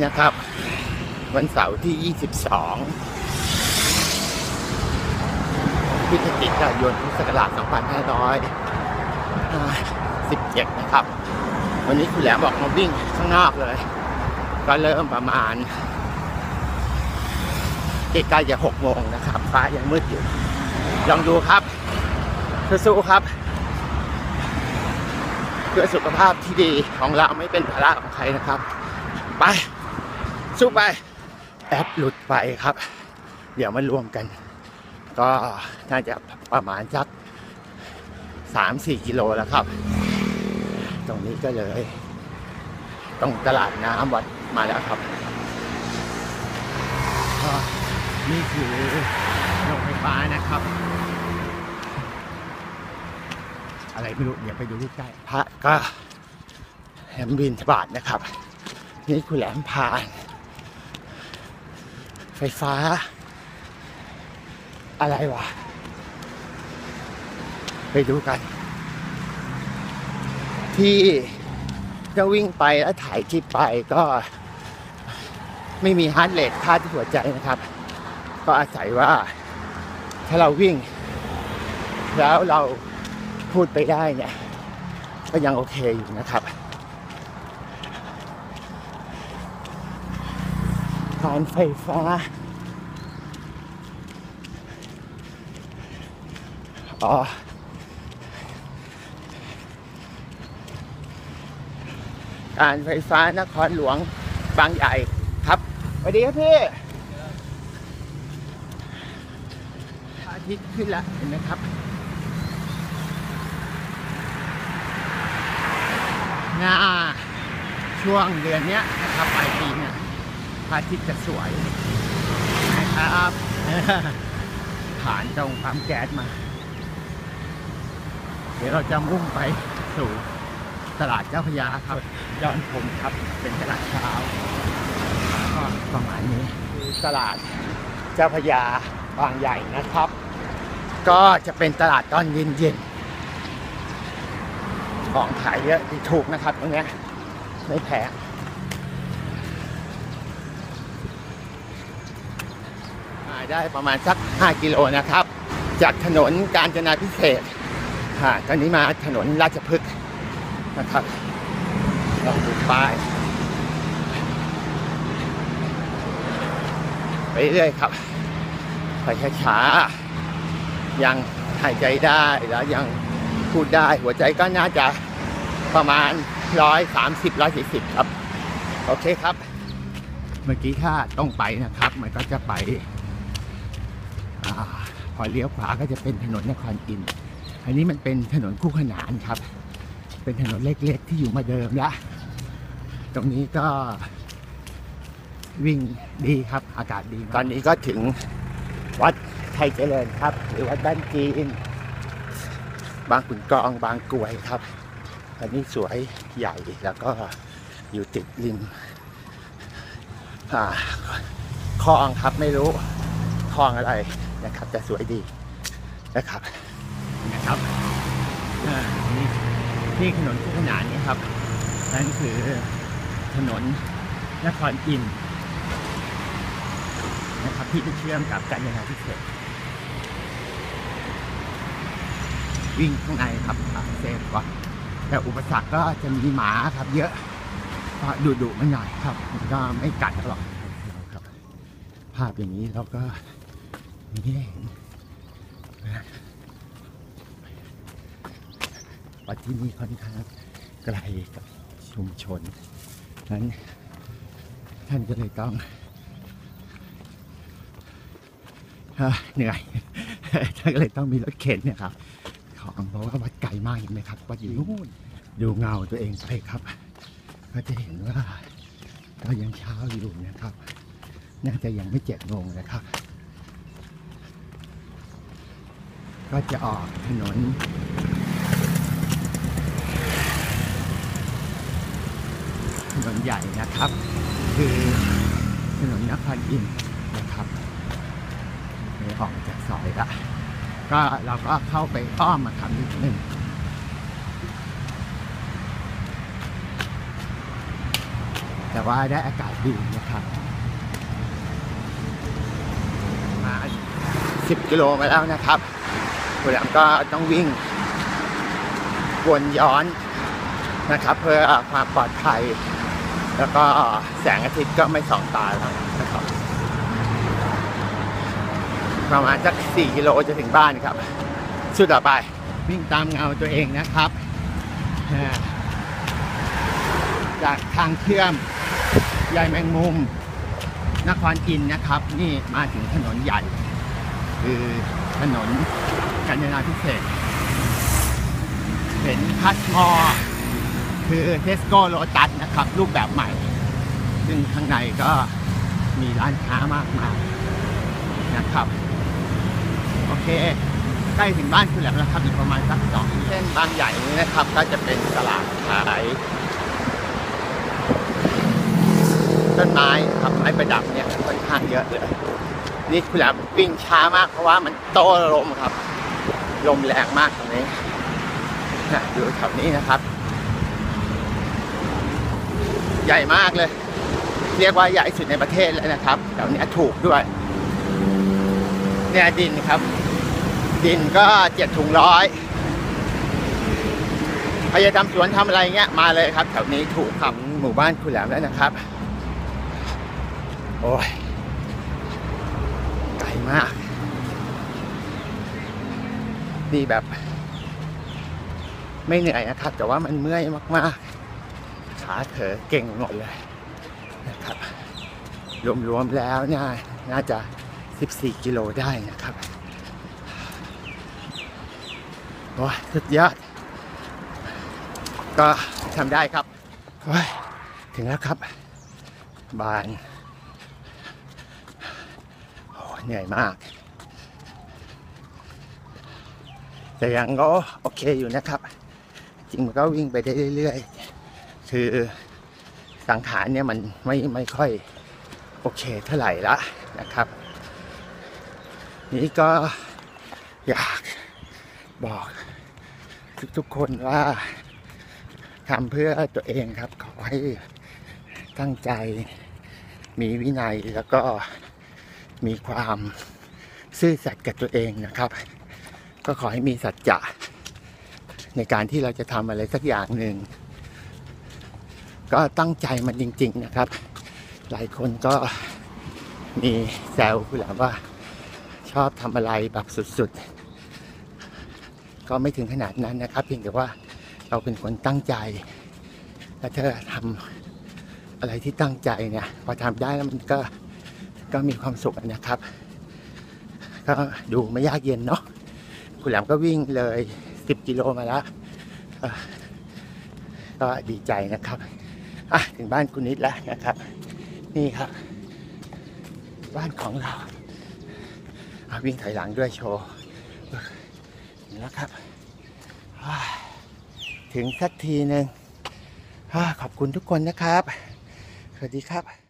นะครับ วันเสาร์ที่ 22 พฤศจิกายนพุทธศักราช2517 นะครับ วันนี้คุณแหลมบอกมาวิ่งข้างนอกเลย ก็เริ่มประมาณใกล้ๆจะ6โมงนะครับ ฟ้ายังมืดอยู่ ลองดูครับสู้ๆครับ เพื่อสุขภาพที่ดีของเราไม่เป็นภาระของใครนะครับไปสู้ไป แอปหลุดไปครับ เดี๋ยวมารวมกัน ก็น่าจะประมาณสักสามสี่กิโลแล้วครับ ตรงนี้ก็เลย ตรงตลาดน้ำวัดมาแล้วครับนี่คือโรงไฟฟ้านะครับ อะไรไม่รู้ เดี๋ยวไปดูใกล้พระก็แหมบินทบาทนะครับ นี่คุณแหลมพาน ฟฟ้า อะไรวะ ไปดูกัน ที่จะวิ่งไปแล้วถ่ายคลิปไปก็ ไม่มีฮาร์ดเรทค่าที่หัวใจนะครับ ก็อาศัยว่า ถ้าเราวิ่ง แล้วเราพูดไปได้เนี่ยก็ยังโอเคอยู่นะครับการไฟฟ้า อ๋อการไฟฟ้านครหลวงบางใหญ่ครับสวัสดีครับพี่อาทิตย์ขึ้นแล้วเห็นไหมครับ หน้าช่วงเดือนเนี้ยนะครับปลายปีเนี่ยพระอาทิตย์จะสวยนะครับ ผ่านตรงปั๊มแก๊สมา ดี๋ยวเราจะมุ่งไปสู่ตลาดเจ้าพระยาครับย้อนผมครับเป็นตลาดเช้าก็ประมาณนี้คือตลาดเจ้าพระยาบางใหญ่นะครับ ก็จะเป็นตลาดตอนเย็นๆของขายเยอะดีถูกนะครับตรงเนี้ยไม่แพงอ่าได้ประมาณสัก 5 กิโลนะครับ จากถนนกาญจนาพิเศษกอ่า ตอนนี้มาถนนราชพฤกษ์นะครับลองดูป้ายไปเรื่อยครับไปช้าๆยังหายใจได้แล้วยังพูดได้หัวใจก็น่าจะประมาณร้อยสามสิบร้อยสี่สิบครับ โอเคครับ เมื่อกี้ถ้าต้องไปนะครับ มันก็จะไปอพอเลี้ยวขวาก็จะเป็นถนนนครอินทร์ อันนี้มันเป็นถนนคู่ขนานครับ เป็นถนนเล็กๆที่อยู่มาเดิมละ ตรงนี้ก็วิ่งดีครับอากาศดี ตอนนี้ก็ถึงวัดไทยเจริญครับ หรือวัดบ้านจีน บางขุนกองบางกรวยครับ อันนี้สวยใหญ่แล้วก็อยู่ติดริมคลองครับไม่รู้คลองอะไรนะครับแต่สวยดีนะครับ ครับอ่านี่ที่ถนนคู่ขนานนี้ครับ นั่นคือถนนนครอินนะครับที่จะเชื่อมกับกาญจนาพิเศษวิ่งข้างในครับเซฟกว่าแต่อุปสรรคก็จะมีหมาครับ เยอะก็ดุดุมันหน่อยครับก็ไม่กัดหรอกครับ ภาพอย่างนี้เราก็นี่ เห็นนะวัดที่นี่ค่อนข้างไกลกับชุมชนนั้นท่านก็เลยต้องเอ่อเหนื่อยท่านก็เลยต้องมีรถเข็นเนี่ยครับของเพราะว่าวัดไกลมากเห็นไหมครับวัดอยู่นู่นดูเงาตัวเองไปครับ ก็จะเห็นว่าก็ยังเช้าอยู่นะครับ น่าจะยังไม่เจ็ดโมงนะครับ ก็จะออกถนน นใหญ่นะครับ คือถนนนครอินนะครับเลยออกจากซอยละก็เราก็เข้าไปอ้อมมาทำนิดนึงแต่ว่าได้อากาศดีนะครับมา 10 กิโลมาแล้วนะครับคุณแหลมก็ต้องวิ่งวนย้อนนะครับ เพื่อความปลอดภัย แล้วก็แสงอาทิตย์ก็ไม่ส่องตาแล้วนะครับประมาณสัก4กิโลจะถึงบ้านครับ สุดต่อไปวิ่งตามเงาตัวเองนะครับ จากทางเชื่อมใยแมงมุม นครอินทร์นะครับ นี่มาถึงถนนใหญ่ คือถนนกาญจนาพิเศษกเป็นคัสมอ คือเทสโก้โ t ตัสนะครับ รูปแบบใหม่ ซึ่งข้างในก็มีร้านค้ามากมายนะครับ โอเค ใกล้ถึงบ้านคุณแลมแล้วครับอีกประมาณสักสองเส้นบางใหญ่นี้นะครับ ก็จะเป็นตลาดขายต้นไม้ครับไม้ประดับเนี่ยค่อนข้างเยอะเลย นี่คุณแหลมวิ่งช้ามากเพราะว่ามันโตลมครับ ลมแรงมากตรงนี้นะดูแถวนี้นะครับ ใหญ่มากเลย เรียกว่าใหญ่สุดในประเทศเลยนะครับแถวนี้ถูกด้วย เนี่ยดินครับ ดินก็เจ็ดถุงร้อยใครจะทำสวนทำอะไรเงี้ยมาเลยครับแถวนี้ถูกครับหมู่บ้านคุณแหลมแล้วนะครับ โอ้ยไกลมากนี่แบบ ไม่เหนื่อยนะครับ แต่ว่ามันเมื่อยมากๆ ขาเถอเก่งหมดเลยนะครับรวมๆแล้วเนี่ยน่าจะ 14 กิโลได้นะครับโอ้ยสุดยอดก็ทำได้ครับโอ้ยถึงแล้วครับ บานโอ้เหนื่อยมาก แต่ยังก็โอเคอยู่นะครับ จริงมันก็วิ่งไปได้เรื่อย ๆ คือสังขารเนี่ยมันไม่ไม่ค่อยโอเคเท่าไหร่ละนะครับ นี่ก็อยากบอกทุกๆคนว่าทำเพื่อตัวเองครับ ขอให้ตั้งใจมีวินัยแล้วก็มีความซื่อสัตย์กับตัวเองนะครับ ก็ขอให้มีสัจจะในการที่เราจะทำอะไรสักอย่างหนึ่ง ก็ตั้งใจมันจริง ๆ นะครับ หลายคนก็มีแซวคุณแหละว่าชอบทำอะไรแบบสุดๆ ก็ไม่ถึงขนาดนั้นนะครับ เพียงแต่ว่าเราเป็นคนตั้งใจ และถ้าทำอะไรที่ตั้งใจเนี่ยพอทำได้แล้วมันก็ก็มีความสุขนะครับ ก็ดูไม่ยากเย็นเนาะคุณแหลมก็วิ่งเลย 10 กิโลมาแล้วก็ดีใจนะครับ อะถึงบ้านคุณนิดแล้วนะครับ นี่ครับ บ้านของเราอะวิ่งถอยหลังด้วยโชว์ถึงแล้วครับ ถึงสักทีหนึ่งขอบคุณทุกคนนะครับ สวัสดีครับ